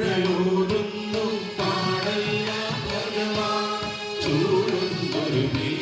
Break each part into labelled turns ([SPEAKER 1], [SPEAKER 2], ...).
[SPEAKER 1] ഓണക്കുഴലോടുന്നു പാടല്ല ഭഗവാൻ ചൂടുന്നൊരു നീ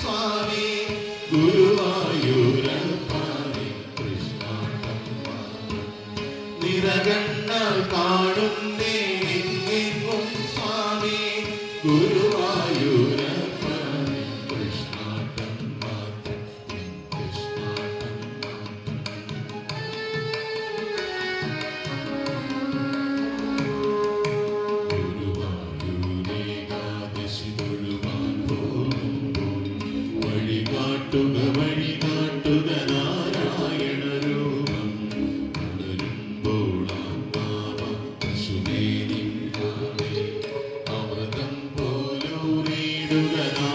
[SPEAKER 1] സ്വാമി. ഗുരുവായൂരപ്പാണി കൃഷ്ണ നിരകണ്ണാൽ കാണുന്നേ സ്വാമി. ഗുരുവാ കാട്ടുക വഴി കാട്ടുക നാരായണ രൂപം. അമൃതം പോലൂറിയിടുക